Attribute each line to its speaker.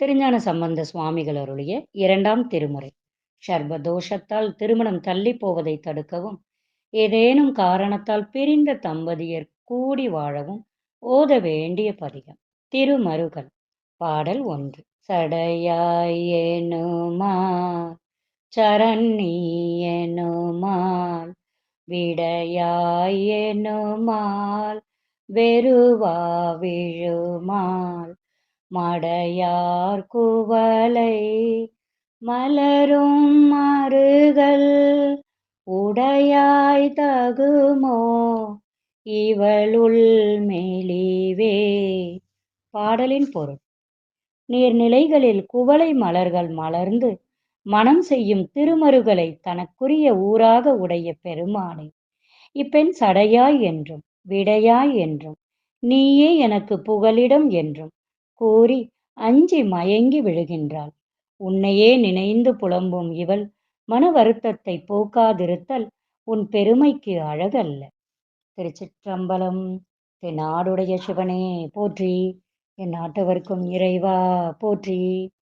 Speaker 1: திருஞான சம்பந்த சுவாமிகள் அருளிய இரண்டாம் திருமுறை. சர்வதோஷத்தால் திருமணம் தள்ளி போவதை தடுக்கவும் ஏதேனும் காரணத்தால் பிரிந்த தம்பதியர் கூடி வாழவும் ஓத வேண்டிய பதிகம். திருமருகன் பாடல் ஒன்று. சடையாயனுமால் சரண்யனுமால் விடையாயனுமால் வெறுவா விழுமால் மடையார் குவலை மலரும் மருகள் உடையாய் தகுமோ? இவளுள் மெலிவே. பாடலின் பொருள். நீர்நிலைகளில் குவளை மலர்கள் மலர்ந்து மனம் செய்யும் திருமருகளை தனக்குரிய ஊராக உடைய பெருமானை. இப்பெண் சடையாய் என்றும் விடையாய் என்றும் நீயே எனக்கு புகலிடம் என்றும் கூறி அஞ்சி மயங்கி விழுகின்றாள். உன்னையே நினைந்து புலம்பும் இவள் மன வருத்தத்தை போக்காதிருத்தல் உன் பெருமைக்கு அழகல்ல. திருச்சிற்றம்பலம் தென்னாடுடைய சிவனே போற்றி. என் நாட்டவர்க்கும் இறைவா போற்றி.